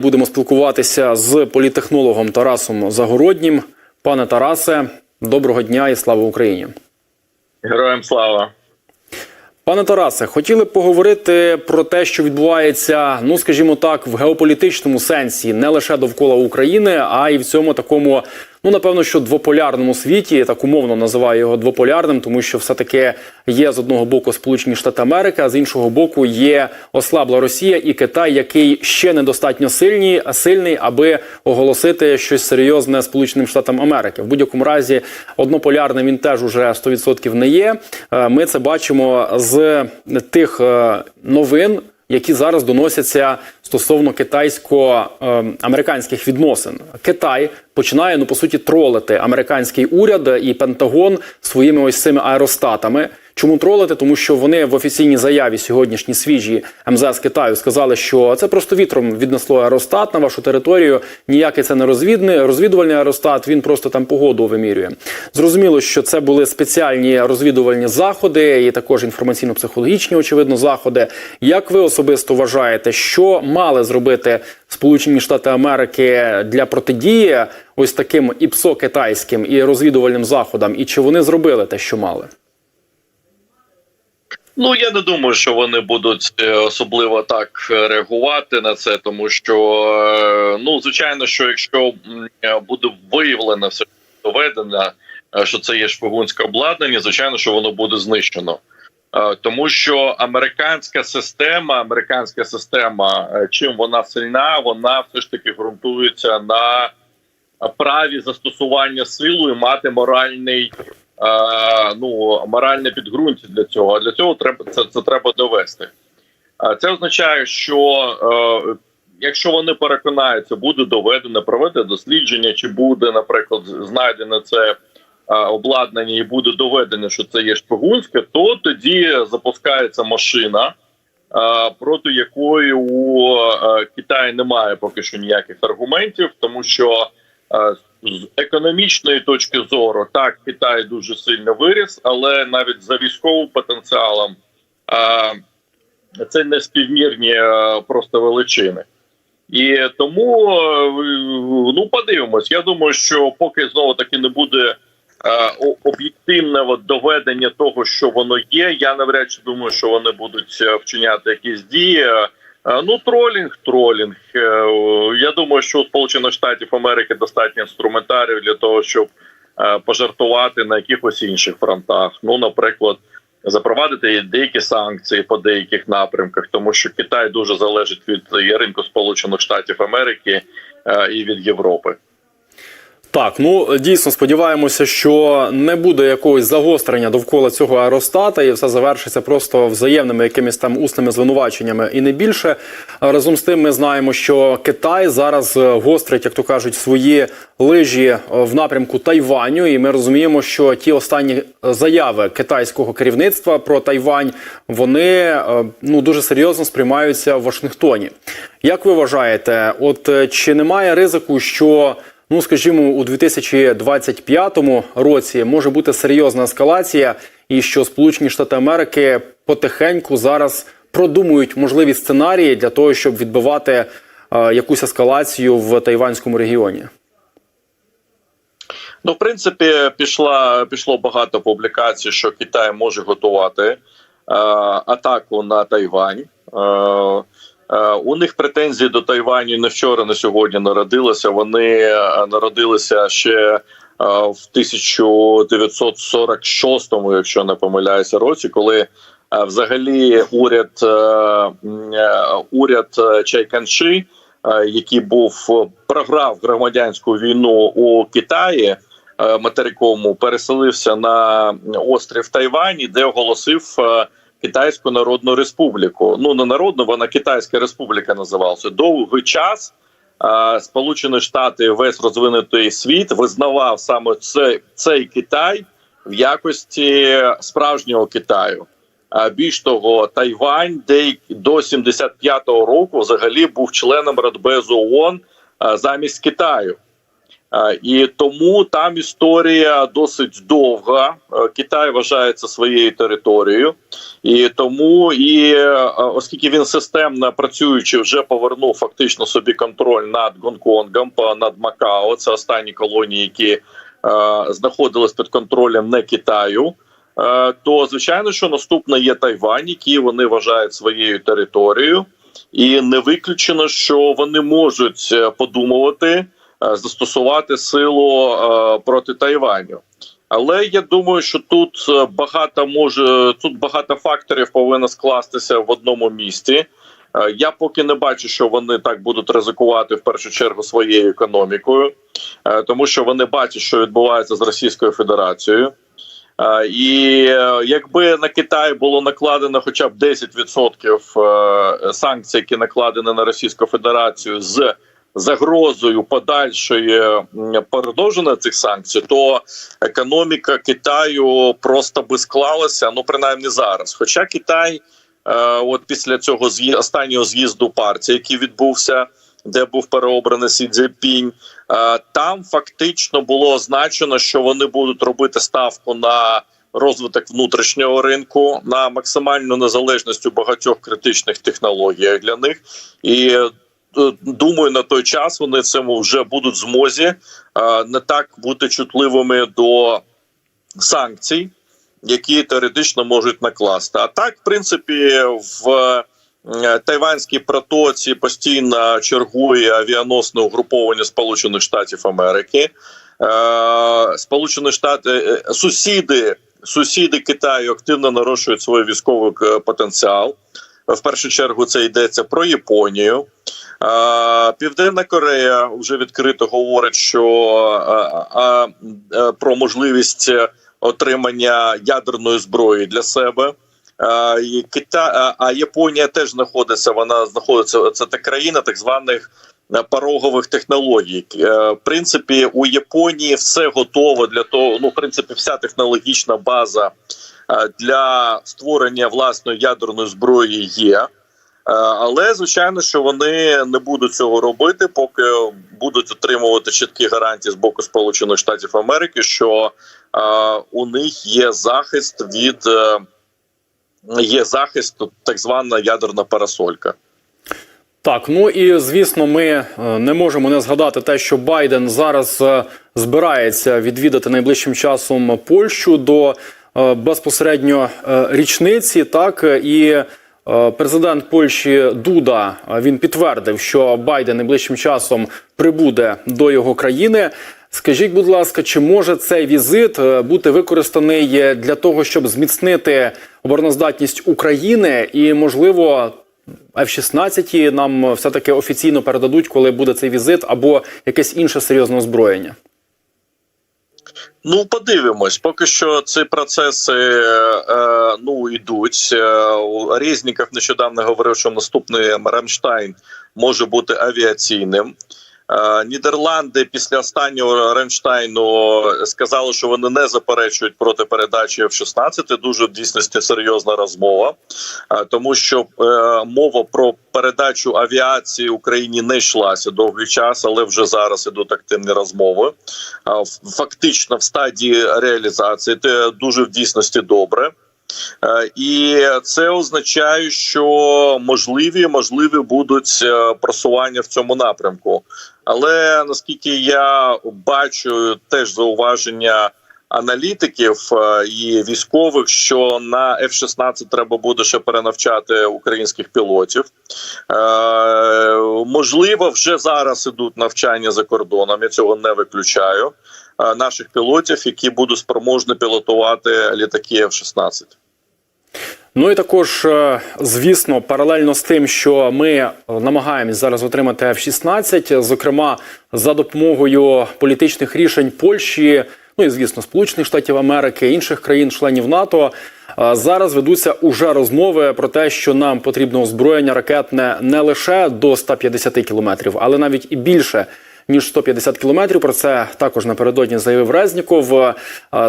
Будемо спілкуватися з політехнологом Тарасом Загороднім. Пане Тарасе, доброго дня і слава Україні. Героям слава. Пане Тарасе, хотіли б поговорити про те, що відбувається, ну скажімо так, в геополітичному сенсі, не лише довкола України, а й в цьому такому, ну напевно, що двополярному світі. Я так умовно називаю його двополярним, тому що все таки є з одного боку Сполучені Штати Америки, а з іншого боку є ослабла Росія і Китай, який ще недостатньо сильний, сильний, аби оголосити щось серйозне Сполученим Штатам Америки. В будь-якому разі однополярним він теж уже 100% не є. Е, Ми це бачимо з тих е, новин, які зараз доносяться стосовно китайсько-американських відносин. Китай починає ну по суті тролити американський уряд і Пентагон своїми ось цими аеростатами. Чому тролити? Тому що вони в офіційній заяві сьогоднішній свіжі МЗС Китаю сказали, що це просто вітром віднесло аеростат на вашу територію. Ніякий це не розвідний розвідувальний аеростат. Він просто там погоду вимірює. Зрозуміло, що це були спеціальні розвідувальні заходи, і також інформаційно-психологічні, очевидно, заходи. Як ви особисто вважаєте, що мали зробити Сполучені Штати Америки для протидії ось таким іпсо китайським і розвідувальним заходам? І чи вони зробили те, що мали? Ну я не думаю, що вони будуть е, особливо так реагувати на це, тому що е, ну звичайно, що якщо е, буде виявлено все доведено, е, що це є шпигунське обладнання, звичайно, що воно буде знищено. Е, Тому що американська система, американська система, е, чим вона сильна, вона все ж таки ґрунтується на праві застосування силу і мати моральний е, ну моральне підґрунтя для цього. А для цього треба це, це треба довести. А це означає, що е, якщо вони переконаються, буде доведено, проведе дослідження, чи буде, наприклад, знайдено це е, обладнання, і буде доведено, що це є шпигунське, то тоді запускається машина. е, Проти якої у е, Китаї немає поки що ніяких аргументів, тому що е, з економічної точки зору так Китай дуже сильно виріс, але навіть за військовим потенціалом це не співмірні просто величини. І тому е, ну подивимось. Я думаю, що поки знову таки не буде е, об'єктивного доведення того, що воно є. Я навряд чи думаю, що вони будуть е, вчиняти якісь дії. Е, Ну, тролінг, тролінг. Е, Я думаю, що у Сполучених Штатів Америки достатньо інструментарів для того, щоб е, пожартувати на якихось інших фронтах. Ну, наприклад, запровадити деякі санкції по деяких напрямках, тому що Китай дуже залежить від ринку Сполучених Штатів Америки і від Європи. Так, ну дійсно сподіваємося, що не буде якогось загострення довкола цього аеростата, і все завершиться просто взаємними якимись там усними звинуваченнями, і не більше. Разом з тим, ми знаємо, що Китай зараз е, гострить, як то кажуть, свої лижі е, в напрямку Тайваню. І ми розуміємо, що ті останні заяви китайського керівництва про Тайвань вони е, ну дуже серйозно сприймаються в Вашингтоні. Як ви вважаєте, от чи немає ризику, що Ну, скажімо, у 2025 році може бути серйозна ескалація, і що Сполучені Штати Америки потихеньку зараз продумують можливі сценарії для того, щоб відбивати е, якусь ескалацію в тайванському регіоні. Ну, в принципі, пішла пішло багато публікацій, що Китай може готувати е, атаку на Тайвань. Е, у них претензії до Тайваню не вчора, не сьогодні народилися. Вони е, народилися ще е, в 1946-му, якщо не помиляюся, році, коли е, взагалі уряд е, е, уряд е, Чайканши, е, який був е, програв громадянську війну у Китаї е, материковому, переселився на острів Тайвані, де оголосив е, Китайську Народну Республіку. Ну не народну, вона Китайська Республіка називалася. Довгий час Сполучені Штати, весь розвинутий світ визнавав саме цей, цей Китай в якості справжнього Китаю. А більш того, Тайвань, де до 75-го року взагалі був членом Радбезу ООН замість Китаю. Е, І тому там історія досить довга. Е, Китай вважається своєю територією, і тому, і е, оскільки він системно працюючи, вже повернув фактично собі контроль над Гонконгом, над Макао. Це останні колонії, які е, знаходились під контролем не Китаю. е, То звичайно, що наступна є Тайвань, який вони вважають своєю територією, і не виключено, що вони можуть подумувати застосувати силу е, проти Тайваню. Але я думаю, що тут е, багато може тут багато факторів повинно скластися в одному місці. Е, Я поки не бачу, що вони так будуть ризикувати в першу чергу своєю економікою, е, тому що вони бачать, що відбувається з Російською Федерацією. Е, І е, якби на Китай було накладено хоча б 10% е, санкцій, які накладені на Російську Федерацію з загрозою подальшої продовження цих санкцій, то економіка Китаю просто би склалася, ну принаймні зараз. Хоча Китай, е, от після цього з'ї- останнього з'їзду партії, який відбувся, де був переобраний Сі Цзіньпінь, е, там фактично було означено, що вони будуть робити ставку на розвиток внутрішнього ринку, на максимальну незалежність у багатьох критичних технологіях для них і. Е, Думаю, на той час вони цьому вже будуть в змозі е, не так бути чутливими до санкцій, які теоретично можуть накласти. А так, в принципі, в е, Тайванській протоці постійно чергує авіаносне угруповання Сполучених Штатів Америки. Сполучені Штати сусіди, сусіди Китаю активно нарощують свій військовий потенціал. В першу чергу це йдеться про Японію. Е, Південна Корея вже відкрито говорить, що е, е, про можливість отримання ядерної зброї для себе. Кита... а Японія теж знаходиться. Вона знаходиться. Це та країна так званих порогових технологій. В принципі, у Японії все готово для того. Ну, в принципі, вся технологічна база для створення власної ядерної зброї є. Е, Але звичайно, що вони не будуть цього робити, поки будуть отримувати чіткі гарантії з боку Сполучених Штатів Америки, що е, у них є захист від е, є захист, так звана ядерна парасолька. Так, ну і звісно, ми не можемо не згадати те, що Байден зараз збирається відвідати найближчим часом Польщу до безпосередньо річниці. Так і президент Польщі Дуда е, він підтвердив, що Байден найближчим часом прибуде до його країни. Скажіть, будь ласка, чи може цей візит е, бути використаний е, для того, щоб зміцнити обороноздатність України і, можливо, F-16 нам все-таки офіційно передадуть, коли буде цей візит, або якесь інше серйозне озброєння. Ну, подивимось, поки що ці процеси е, ну йдуть. Е, Резніков нещодавно говорив, що наступний Рамштайн може бути авіаційним. Е, Нідерланди після останнього Рамштайну сказали, що вони не заперечують проти передачі F-16. Дуже в дійсності серйозна розмова, Е, тому що е, мова про передачу авіації Україні не йшлася довгий час, але вже зараз ідуть активні розмови. Фактично в стадії реалізації це дуже в дійсності добре. Е, І це означає, що можливі можливі будуть е, просування в цьому напрямку. Але наскільки я бачу, теж зауваження аналітиків е, і військових, що на F-16 треба буде ще перенавчати українських пілотів. Можливо, вже зараз ідуть навчання за кордоном. Я цього не виключаю. Наших пілотів, які будуть спроможні пілотувати літаки F-16. Ну і також, е, звісно, паралельно з тим, що ми намагаємось зараз отримати F-16, зокрема за допомогою політичних рішень Польщі, ну і звісно, Сполучених Штатів Америки, інших країн-членів НАТО. е, Зараз ведуться уже розмови про те, що нам потрібно озброєння ракетне не лише до 150 кілометрів, але навіть і більше ніж 150 кілометрів. Про це також напередодні заявив Резніков. Е,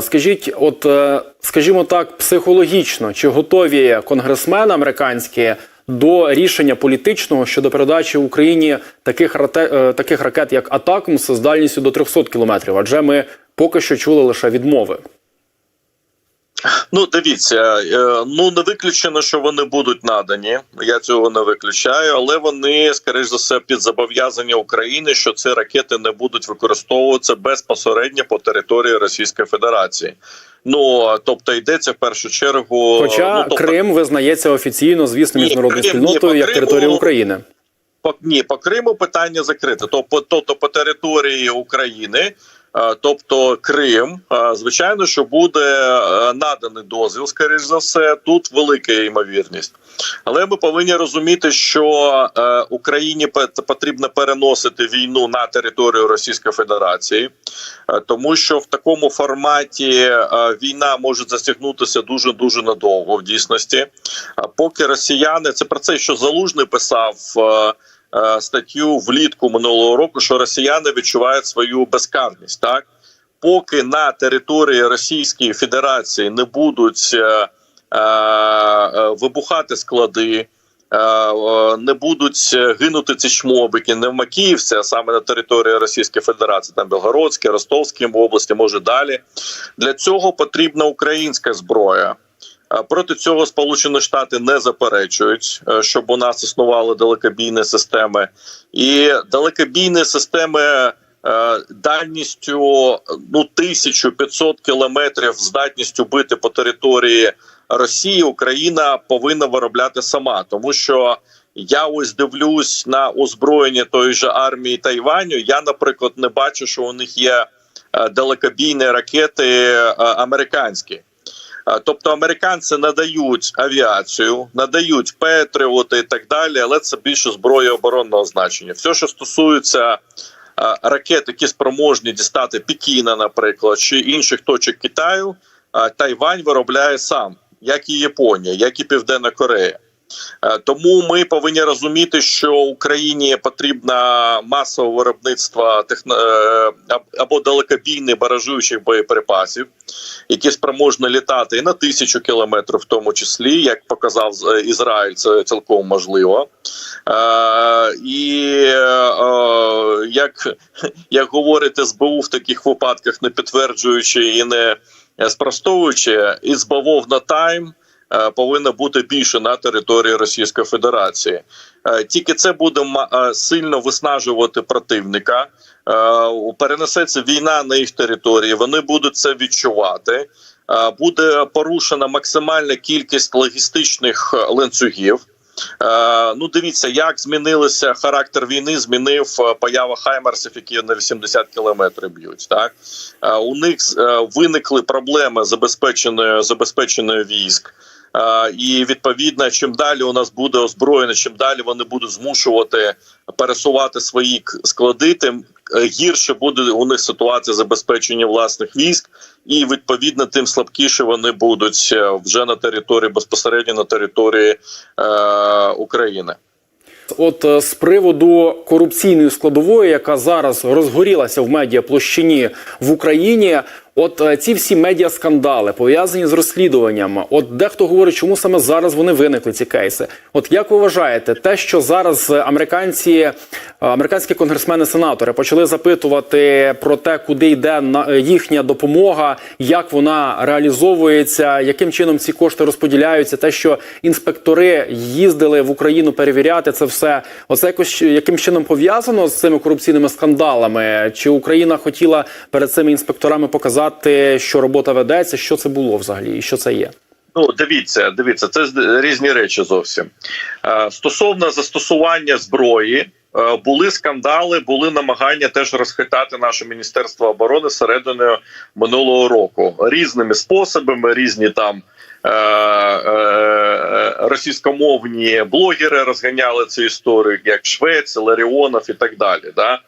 Скажіть, от е, скажімо так, психологічно, чи готові конгресмени американські до рішення політичного щодо передачі Україні таких рате, е, таких ракет, як Атакмс, з дальністю до 300 кілометрів? Адже ми поки що чули лише відмови. Ну, дивіться, е, ну не виключено, що вони будуть надані. Я цього не виключаю, але вони, скоріш за все, під зобов'язання України, що ці ракети не будуть використовуватися безпосередньо по території Російської Федерації. Ну тобто йдеться в першу чергу. Хоча ну, тобто, Крим визнається офіційно, звісно, міжнародною спільнотою як територія України. по ні, по Криму питання закрите. Тобто, тобто по території України, тобто Крим, е, звичайно, що буде е, наданий дозвіл, скоріш за все, тут велика ймовірність. Але ми повинні розуміти, що е, Україні пот- потрібно переносити війну на територію Російської Федерації, е, тому що в такому форматі е, війна може застігнутися дуже дуже надовго в дійсності. Поки росіяни це про це, що залужний писав. Е, Статтю влітку минулого року, що росіяни відчувають свою безкарність, так поки на території Російської Федерації не будуть е, е, вибухати склади, е, не будуть гинути ці чмобики, не в Макіївці, а саме на території Російської Федерації, там Белгородській, Ростовській області, може далі. Для цього потрібна українська зброя. Проти цього Сполучені Штати не заперечують, е, щоб у нас існували далекобійні системи, і далекобійні системи е, дальністю ну 1500 кілометрів здатністю бити по території Росії Україна повинна виробляти сама, тому що я ось дивлюсь на озброєння тої ж армії Тайваню. Я, наприклад, не бачу, що у них є е, далекобійні ракети американські. Тобто американці надають авіацію, надають Петріоти і так далі, але це більше зброя оборонного значення. Все, що стосується ракет, які спроможні дістати Пекіна, наприклад, чи інших точок Китаю, Тайвань виробляє сам, як і Японія, як і Південна Корея. Е, Тому ми повинні розуміти, що Україні потрібна масове виробництво техно... е, або далекобійних баражуючих боєприпасів, які спроможні літати і на тисячу кілометрів, в тому числі, як показав е, Ізраїль, це цілком можливо. І як, як говорить СБУ в таких випадках, не підтверджуючи і не спростовуючи, the time е, повинно бути більше на території Російської Федерації. Е, Тільки це буде е, сильно виснажувати противника. Е, Перенесеться війна на їх території. Вони будуть це відчувати. Е, Буде порушена максимальна кількість логістичних е, ланцюгів. Е, ну, дивіться, як змінилися характер війни, змінив е, поява хаймерсів, які на 80 кілометрів б'ють. Так Е, у них е, виникли проблеми забезпеченої забезпеченої військ. І відповідно, чим далі у нас буде озброєно, чим далі вони будуть змушувати пересувати свої склади, тим е, гірше буде у них ситуація забезпечення власних військ, і відповідно тим слабкіше вони будуть е, вже на території безпосередньо на території е, України. От е, з приводу корупційної складової, яка зараз розгорілася в медіаплощині в Україні. От е, ці всі медіаскандали пов'язані з розслідуванням. От дехто говорить, чому саме зараз вони виникли ці кейси. От як ви вважаєте, те, що зараз е, американці, е, американські конгресмени-сенатори почали запитувати про те, куди йде їхня допомога, як вона реалізовується, яким чином ці кошти розподіляються, те, що інспектори їздили в Україну перевіряти це все, оце якось яким чином пов'язано з цими корупційними скандалами? Чи Україна хотіла перед цими інспекторами показати, що робота ведеться, що це було взагалі, і що це є? Ну, дивіться, дивіться, це різні речі зовсім. Е, Стосовно застосування зброї, е, були скандали, були намагання теж розхитати наше міністерство оборони серединою минулого року різними способами, різні там. е, Російськомовні блогери розганяли цю історію, як Швець, Ларіонов і так далі. Да?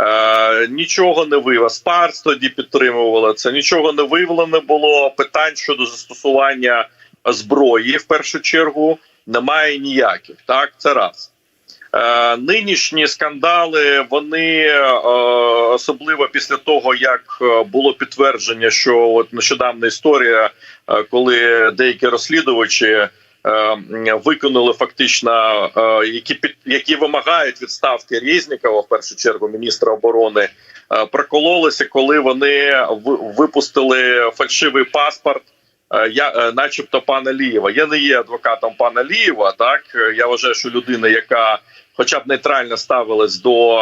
Е, нічого не виявило. Спарс тоді підтримувала це. Нічого не виявлено було. Питань щодо застосування зброї в першу чергу немає ніяких. Так, це раз. Е, нинішні скандали, вони е, особливо після того, як було підтвердження, що от нещодавна історія, коли деякі розслідувачі виконали фактично, е, які під які вимагають відставки Резнікова, в першу чергу міністра оборони, е, прокололися, коли вони випустили фальшивий паспорт. е, Я, е, начебто, пана Лієва. Я не є адвокатом пана Лієва. Так Е, я вважаю, що людина, яка хоча б нейтрально ставилась до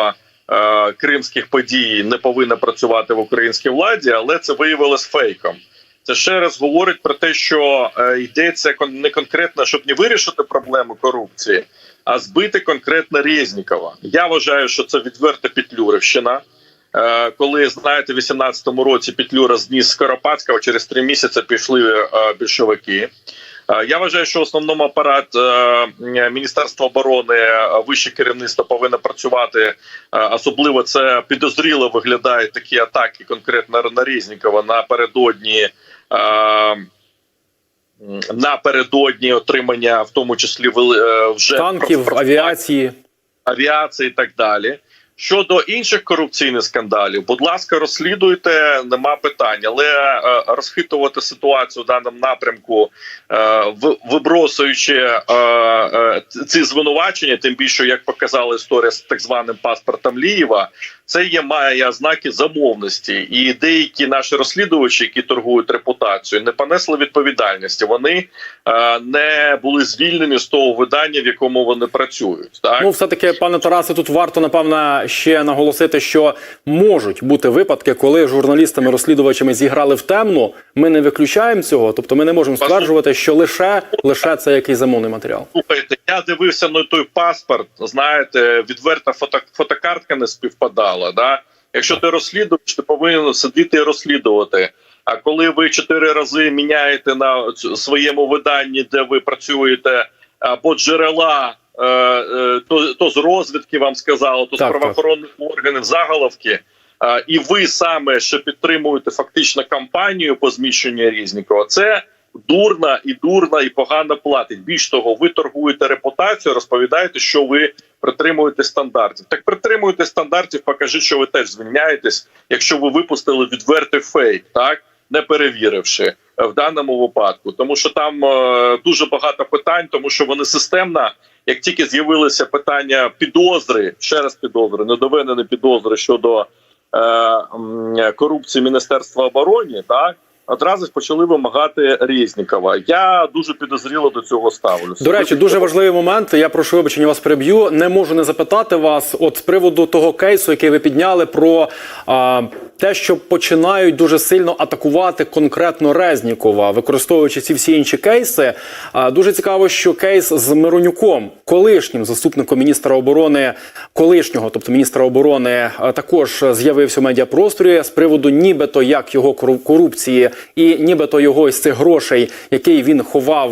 е, кримських подій, не повинна працювати в українській владі, але це виявилось фейком. Це ще раз говорить про те, що е, йдеться не конкретно, щоб не вирішити проблему корупції, а збити конкретно Резнікова. Я вважаю, що це відверта Петлюрівщина. Е, Коли знаєте, в 18-му році Петлюра зніс Скоропадського, через три місяці пішли е, більшовики. Я вважаю, що в основному апарат Міністерства оборони, вище керівництво повинно працювати. Особливо це підозріло виглядають такі атаки конкретно на Резнікова напередодні. Е, Напередодні отримання, в тому числі е, вже Танків, авіації. авіації і так далі. Щодо інших корупційних скандалів, будь ласка, розслідуйте, нема питань, але е, розхитувати ситуацію в даному напрямку, е, вибросуючи е, е, ці звинувачення, тим більше як показала історія з так званим паспортом Лієва, це є має ознаки замовності, і деякі наші розслідувачі, які торгують репутацією, не понесли відповідальності. Вони е, не були звільнені з того видання, в якому вони працюють. Так Ну, все таки, пане Тарасе, тут варто напевно ще наголосити, що можуть бути випадки, коли журналістами, розслідувачами зіграли в темну. Ми не виключаємо цього, тобто ми не можемо стверджувати, що лише лише це якийсь замовний матеріал. Слухайте, я дивився на той паспорт. Знаєте, відверта фото, фотокартка не співпадала. Да? Якщо ти розслідуєш, ти повинен сидіти і розслідувати. А коли ви чотири рази міняєте на своєму виданні, де ви працюєте, або джерела, е, е, то, то з розвідки вам сказали, то Так, з правоохоронних органів заголовки. І ви саме ще підтримуєте фактично кампанію по зміщенню Різнікова. Це дурна і дурна і погано платить. Більш того, ви торгуєте репутацію, розповідаєте, що ви притримуєте стандартів. Так притримуєте стандартів, покажіть, що ви теж звільняєтесь, якщо ви випустили відвертий фейк, так не перевіривши е, в даному випадку, тому що там е, дуже багато питань, тому що вони системно. Як тільки з'явилися питання підозри, ще раз підозри, недоведені підозри щодо е, корупції Міністерства оборони, так одразу ж почали вимагати Резнікова. Я дуже підозріло до цього ставлюся. До речі, дуже важливий момент. Я прошу вибачення, вас переб'ю. Не можу не запитати вас, от з приводу того кейсу, який ви підняли, про а, те, що починають дуже сильно атакувати конкретно Резнікова, використовуючи ці всі інші кейси. Дуже цікаво, що кейс з Миронюком, колишнім заступником міністра оборони, колишнього, тобто міністра оборони, також з'явився в медіапросторі з приводу, нібито як його кору- корупції, і нібито його із цих грошей, який він ховав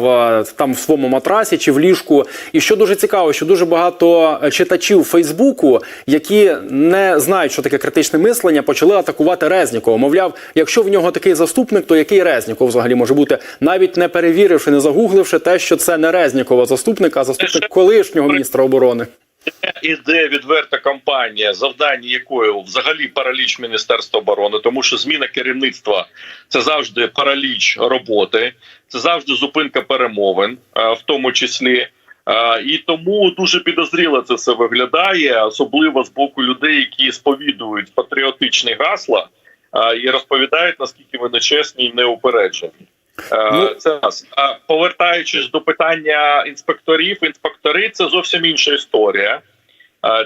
там в своєму матрасі чи в ліжку. І що дуже цікаво, що дуже багато е, читачів Фейсбуку, які не знають, що таке критичне мислення, почали атакувати Резнікова. Мовляв, якщо в нього такий заступник, то який Резніков взагалі може бути, навіть не перевіривши, не загугливши те, що це не Резнікова заступник, а заступник колишнього міністра оборони. іде відверта кампанія, завдання якої взагалі параліч Міністерства оборони, тому що зміна керівництва це завжди параліч роботи, це завжди зупинка перемовин, в тому числі. Е, І тому дуже підозріло це все виглядає, особливо з боку людей, які сповідують патріотичні гасла е, і розповідають наскільки вони чесні і неупереджені. Е, Ну- Це раз. А повертаючись до питання інспекторів, інспектори це зовсім інша історія.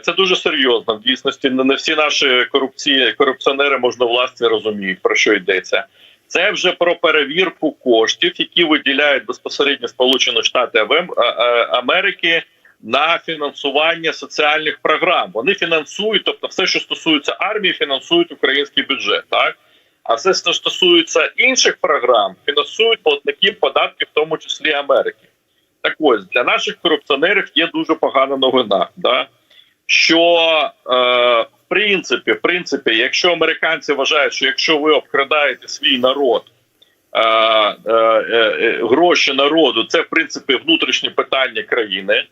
Це дуже серйозно. В дійсності не всі наші корупції, корупціонери можновласті розуміють про що йдеться. Це вже про перевірку коштів, які виділяють безпосередньо Сполучені Штати Америки на фінансування соціальних програм. Вони фінансують, тобто, все, що стосується армії, фінансують український бюджет. Так а все, що стосується інших програм, фінансують платників податків, в тому числі Америки. Так ось для наших корупціонерів є дуже погана новина. Да? Що е, принципі, в принципі, якщо американці вважають, що якщо ви обкрадаєте свій народ, е, е, е, гроші народу, це в принципі внутрішнє питання країни.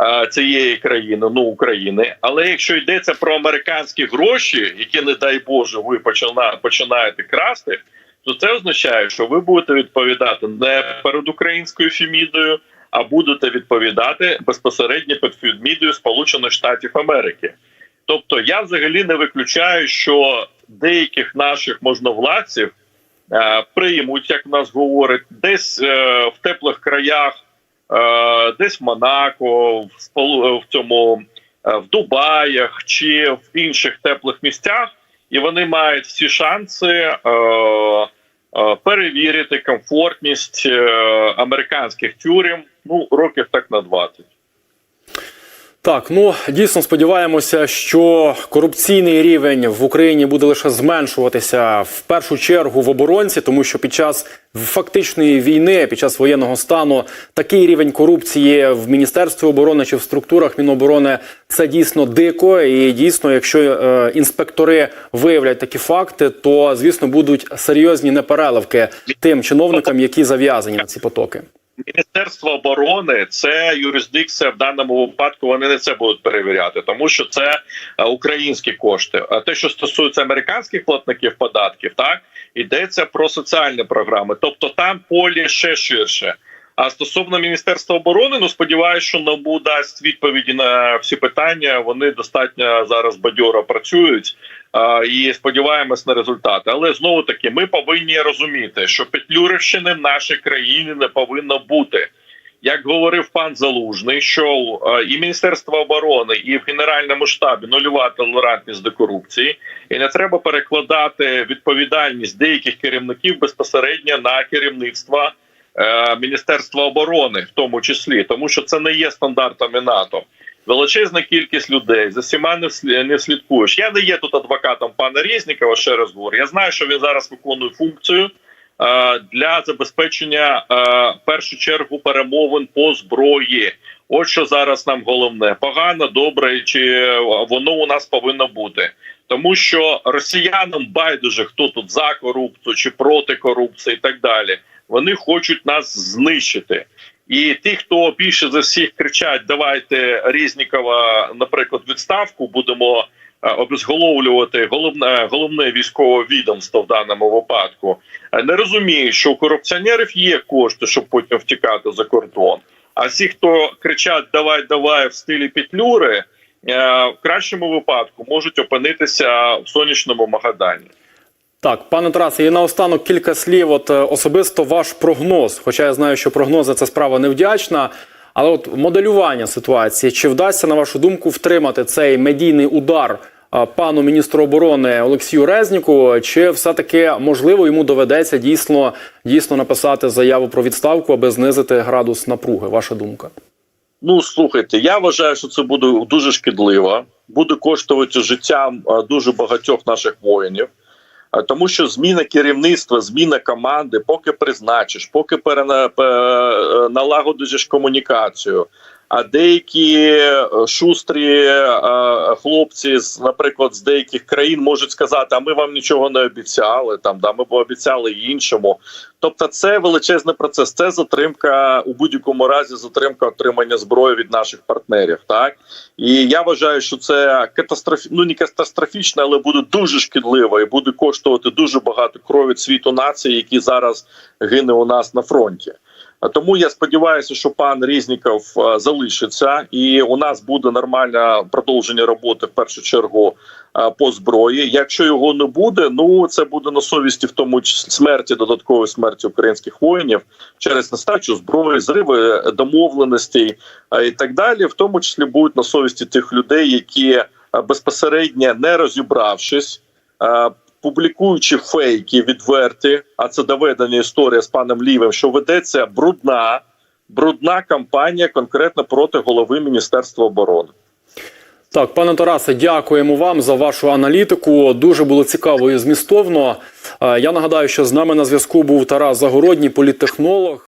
е, Цієї країни, ну України, але якщо йдеться про американські гроші, які не дай Боже, ви почина, починаєте красти, то це означає, що ви будете відповідати не перед українською фімідою, а будете відповідати безпосередньо під Фідмідію Сполучених Штатів Америки. Тобто, я взагалі не виключаю, що деяких наших можновладців е, приймуть, як в нас говорять, десь е, в теплих краях, е, десь в Монако, в, в цьому е, в Дубаях чи в інших теплих місцях, і вони мають всі шанси е, е, перевірити комфортність е, американських тюрем ну років так на 20. Так, ну дійсно сподіваємося, що корупційний рівень в Україні буде лише зменшуватися в першу чергу в оборонці, тому що під час фактичної війни, під час воєнного стану, такий рівень корупції в міністерстві оборони чи в структурах Міноборони це дійсно дико. І дійсно, якщо е, інспектори виявлять такі факти, то звісно будуть серйозні непереливки тим чиновникам, які зав'язані на ці потоки. Міністерство оборони це юрисдикція в даному випадку. Вони не це будуть перевіряти, тому що це е, українські кошти. А те, що стосується американських платників податків, так йдеться про соціальні програми, тобто там полі ще ширше. А стосовно міністерства оборони, ну сподіваюся, що НАБУ дасть відповіді на всі питання. Вони достатньо зараз бадьоро працюють і сподіваємось на результати. Але знову таки, ми повинні розуміти, що Петлюрівщини в нашій країні не повинно бути. Як говорив пан Залужний, що і Міністерство оборони, і в Генеральному штабі нульова толерантність до корупції, і не треба перекладати відповідальність деяких керівників безпосередньо на керівництво е, Міністерства оборони, в тому числі, тому що це не є стандартами НАТО. Величезна кількість людей за всіма не слідкуєш. Я не є тут адвокатом пана Резнікова, ще раз говорю. Я знаю, що він зараз виконує функцію е, для забезпечення е, в першу чергу перемовин по зброї. От що зараз нам головне: погано, добре, чи воно у нас повинно бути. Тому що росіянам байдуже хто тут за корупцію чи проти корупції, і так далі. Вони хочуть нас знищити. І ті, хто більше за всіх кричать, давайте Різнікова, наприклад, відставку, будемо е, обезголовлювати головне головне військове відомство в даному випадку, е, не розуміють, що у корупціонерів є кошти, щоб потім втікати за кордон. А всі, хто кричать Давай, давай в стилі Петлюри, е, в кращому випадку можуть опинитися в сонячному Магадані. Так, пане Тарасе, і наостанок кілька слів. От е, особисто ваш прогноз. Хоча я знаю, що прогнози це справа невдячна. Але от моделювання ситуації, чи вдасться, на вашу думку, втримати цей медійний удар е, пану міністру оборони Олексію Резніку, чи все-таки можливо йому доведеться дійсно дійсно написати заяву про відставку, аби знизити градус напруги? Ваша думка? Ну слухайте, я вважаю, що це буде дуже шкідливо, буде коштувати життям е, дуже багатьох наших воїнів. Тому що зміна керівництва, зміна команди, поки призначиш, поки перена, е, налагодиш комунікацію. А деякі е, шустрі е, хлопці, з, наприклад, з деяких країн можуть сказати: а ми вам нічого не обіцяли. Там да ми б обіцяли іншому. Тобто, це величезний процес. Це затримка у будь-якому разі, затримка отримання зброї від наших партнерів. Так і я вважаю, що це катастрофі... ну не катастрофічно, але буде дуже шкідливо і буде коштувати дуже багато крові світу нації, які зараз гине у нас на фронті. Тому я сподіваюся, що пан Різніков е, залишиться, і у нас буде нормальне продовження роботи в першу чергу по зброї. Якщо його не буде, ну це буде на совісті, в тому числі смерті, додаткової смерті українських воїнів через нестачу зброї, зриви домовленостей і так далі. В тому числі будуть на совісті тих людей, які безпосередньо не розібравшись. Публікуючи фейки відверті, а це доведена історія з паном Лівим, що ведеться брудна, брудна кампанія конкретно проти голови Міністерства оборони. Так, пане Тарасе, дякуємо вам за вашу аналітику. Дуже було цікаво і змістовно. Е, Я нагадаю, що з нами на зв'язку був Тарас Загородній, політтехнолог.